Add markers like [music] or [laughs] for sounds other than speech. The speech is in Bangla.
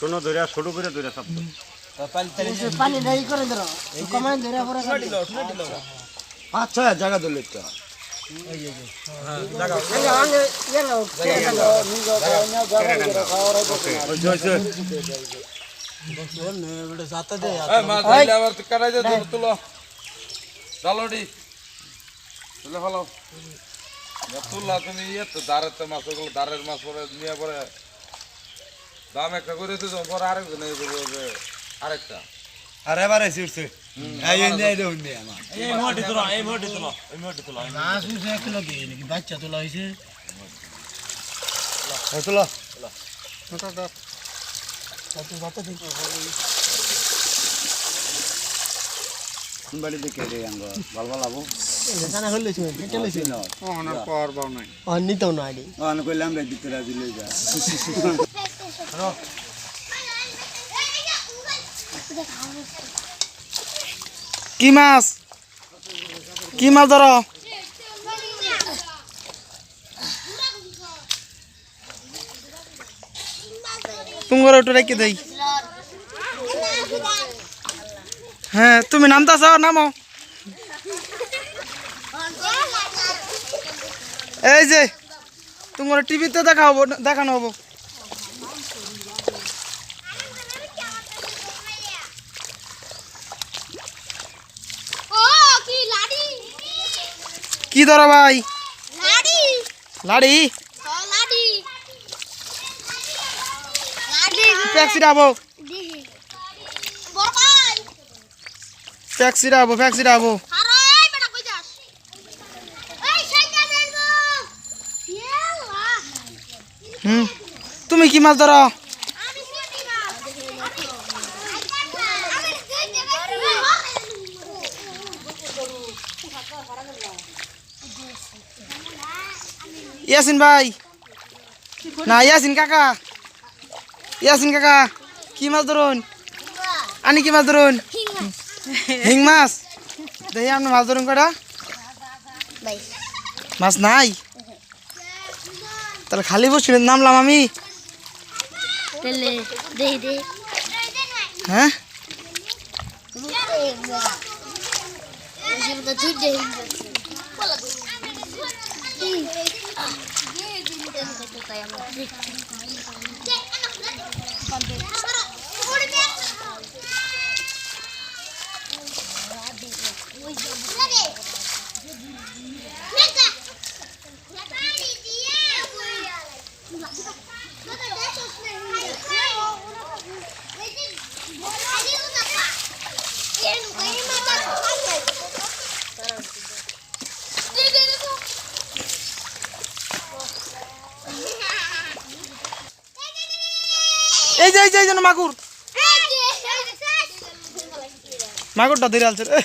কোনো ধরে ছোট করে ধরে সব পানি নাই করে ধরো। কমাই ধরে পরে পাঁচ ছয় জায়গা ধরলে তো মাছ তুললা তুমি ইয়ে তো দাঁড়ের তো মাছ ওগুলো দাঁড়ের মাছ পরে নিয়ে পরে দাম একটা করে পরে আরেকজন আরেকটা। আর আমার। এই মোটি তোলা তোলা এই মোটি তোলা মাছ উঠে এক কিলো দিয়ে নাকি বাচ্চা তোলা হয়েছে তুলো বাড়ি দেখে রে আঙ্গ ভালো ভালো আবো জানা হলে চলে চলে ও নিতেও না আইডি অন কইলাম রে দিতে রাজি লই যা। কি মাছ? কি মাছ ধরো? তোমার একটু রেখে দেই। হ্যাঁ তুমি নামতা চাও নামো। এই যে তোমার টিভিতে দেখা হব দেখানো হব। কি ধরো ভাই? লাডি। লাড়ি ও লাডি লাডি ট্যাক্সি ডাবো দি বড়াই ট্যাক্সি সাইকেল দেব ইয়েলা হুম তুমি কি মাছ ধরো ইয়াসিন ভাই না ইয়াসিন কাকা ইয়াসিন কাকা কি মাছ ধরুন আনি কি মাছ ধরুন [laughs] হিং মাছ? দেখি আপনি মাছ ধরুন কটা মাছ নাই? তাহলে খালি বসছিলেন নামলাম আমি। হ্যাঁ? এই যে এই যে এই যেন মাগুর মাগুরটা ধরে আলছে রে